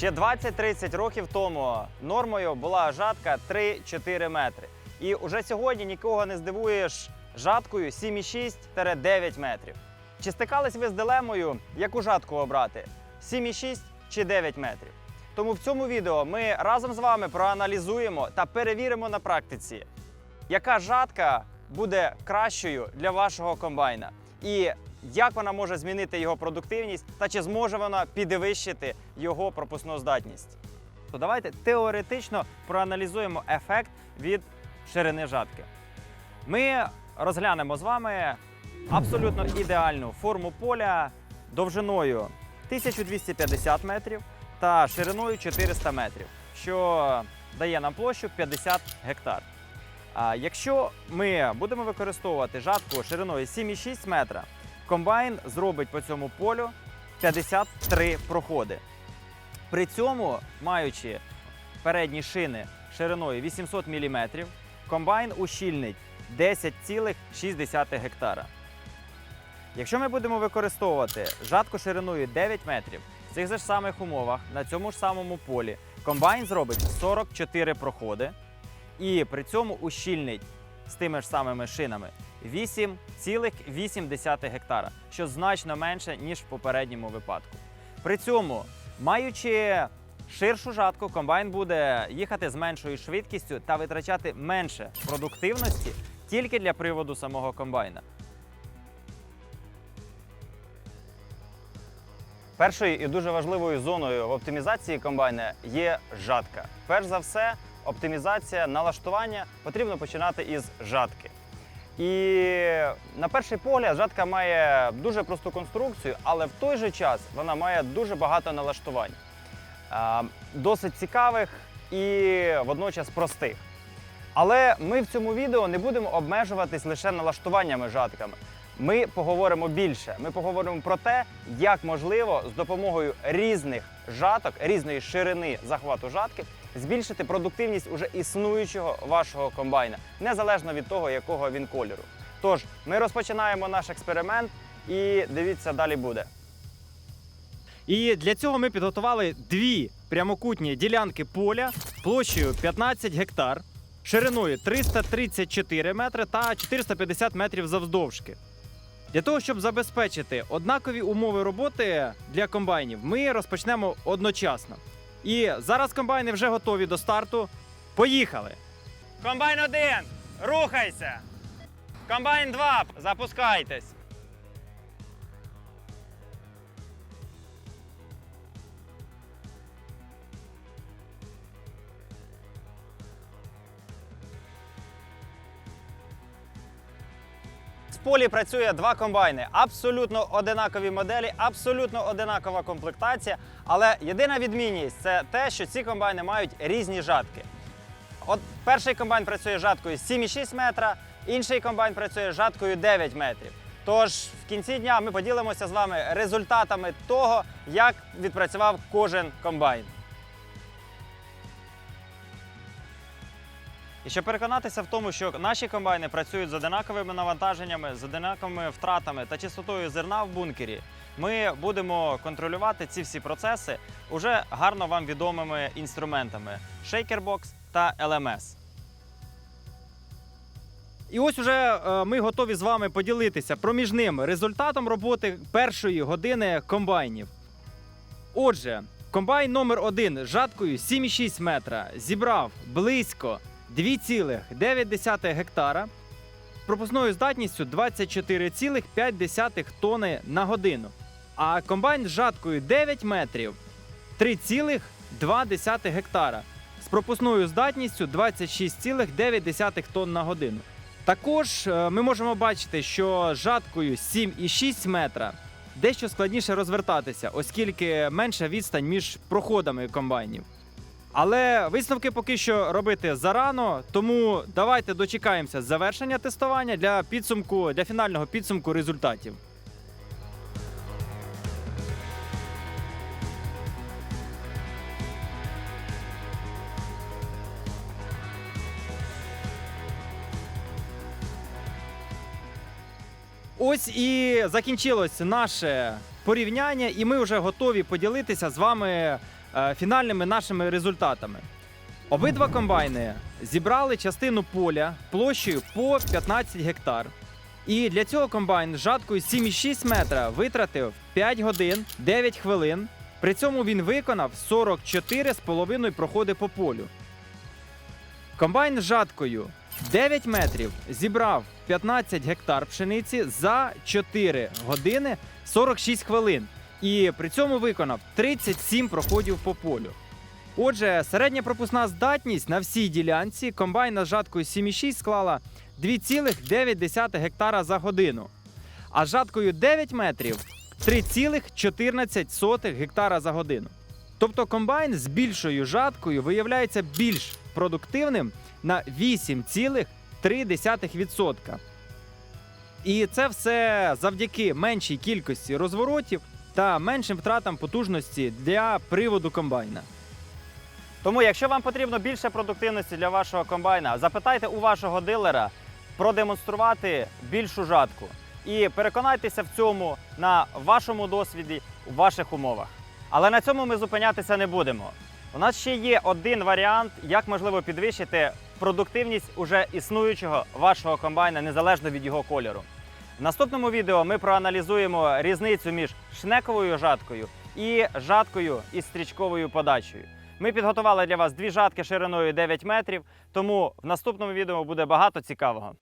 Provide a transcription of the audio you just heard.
Ще 20-30 років тому нормою була жатка 3-4 метри. І уже сьогодні нікого не здивуєш жаткою 7,6-9 метрів. Чи стикались ви з дилемою, яку жатку обрати? 7,6 чи 9 метрів? Тому в цьому відео ми разом з вами проаналізуємо та перевіримо на практиці, яка жатка буде кращою для вашого комбайна, і як вона може змінити його продуктивність, та чи зможе вона підвищити його пропускну здатність. То давайте теоретично проаналізуємо ефект від ширини жатки. Ми розглянемо з вами абсолютно ідеальну форму поля довжиною 1250 метрів та шириною 400 метрів, що дає нам площу 50 гектар. А якщо ми будемо використовувати жатку шириною 7,6 метра, комбайн зробить по цьому полю 53 проходи. При цьому, маючи передні шини шириною 800 мм, комбайн ущільнить 10,6 гектара. Якщо ми будемо використовувати жатку шириною 9 метрів, в цих же ж самих умовах, на цьому ж самому полі, комбайн зробить 44 проходи і при цьому ущільнить з тими ж самими шинами 8,8 гектара, що значно менше, ніж в попередньому випадку. При цьому, маючи ширшу жатку, комбайн буде їхати з меншою швидкістю та витрачати менше продуктивності тільки для приводу самого комбайна. Першою і дуже важливою зоною в оптимізації комбайна є жатка. Перш за все, оптимізація налаштування потрібно починати із жатки. І на перший погляд жатка має дуже просту конструкцію, але в той же час вона має дуже багато налаштувань. Досить цікавих і водночас простих. Але ми в цьому відео не будемо обмежуватись лише налаштуваннями жатками. Ми поговоримо більше. Ми поговоримо про те, як можливо з допомогою різних жаток, різної ширини захвату жатки, збільшити продуктивність уже існуючого вашого комбайна, незалежно від того, якого він кольору. Тож, ми розпочинаємо наш експеримент і дивіться, далі буде. І для цього ми підготували дві прямокутні ділянки поля площею 15 гектар, шириною 334 метри та 450 метрів завдовжки. Для того, щоб забезпечити однакові умови роботи для комбайнів, ми розпочнемо одночасно. І зараз комбайни вже готові до старту. Поїхали! Комбайн 1, рухайся! Комбайн 2, запускайтесь! Полі працює два комбайни, абсолютно одинакові моделі, абсолютно одинакова комплектація. Але єдина відмінність це те, що ці комбайни мають різні жатки. От перший комбайн працює жаткою 7,6 метра, інший комбайн працює жаткою 9 метрів. Тож в кінці дня ми поділимося з вами результатами того, як відпрацював кожен комбайн. І щоб переконатися в тому, що наші комбайни працюють з одинаковими навантаженнями, з одинаковими втратами та чистотою зерна в бункері, ми будемо контролювати ці всі процеси уже гарно вам відомими інструментами Shakerbox та LMS. І ось уже е, ми готові з вами поділитися проміжним результатом роботи першої години комбайнів. Отже, комбайн номер 1 з жаткою 7,6 метра зібрав близько 2,9 гектара з пропускною здатністю 24,5 тонни на годину. А комбайн з жаткою 9 метрів 3,2 гектара з пропускною здатністю 26,9 тонн на годину. Також е, ми можемо бачити, що жаткою 7,6 метра дещо складніше розвертатися, оскільки менша відстань між проходами комбайнів. Але висновки поки що робити зарано, тому давайте дочекаємося завершення тестування для підсумку для фінального підсумку результатів. Ось і закінчилось наше порівняння, і ми вже готові поділитися з вами фінальними нашими результатами. Обидва комбайни зібрали частину поля площею по 15 гектар. І для цього комбайн жаткою 7,6 метра витратив 5 годин 9 хвилин. При цьому він виконав 44,5 проходи по полю. Комбайн з жаткою 9 метрів зібрав 15 гектар пшениці за 4 години 46 хвилин. І при цьому виконав 37 проходів по полю. Отже, середня пропускна здатність на всій ділянці комбайна з жаткою 7,6 склала 2,9 гектара за годину, а з жаткою 9 метрів 3,14 гектара за годину. Тобто комбайн з більшою жаткою виявляється більш продуктивним на 8,3%. І це все завдяки меншій кількості розворотів та меншим втратам потужності для приводу комбайна. Тому, якщо вам потрібно більше продуктивності для вашого комбайна, запитайте у вашого дилера продемонструвати більшу жатку. І переконайтеся в цьому на вашому досвіді у ваших умовах. Але на цьому ми зупинятися не будемо. У нас ще є один варіант, як можливо підвищити продуктивність уже існуючого вашого комбайна незалежно від його кольору. В наступному відео ми проаналізуємо різницю між шнековою жаткою і жаткою із стрічковою подачею. Ми підготували для вас дві жатки шириною 9 метрів, тому в наступному відео буде багато цікавого.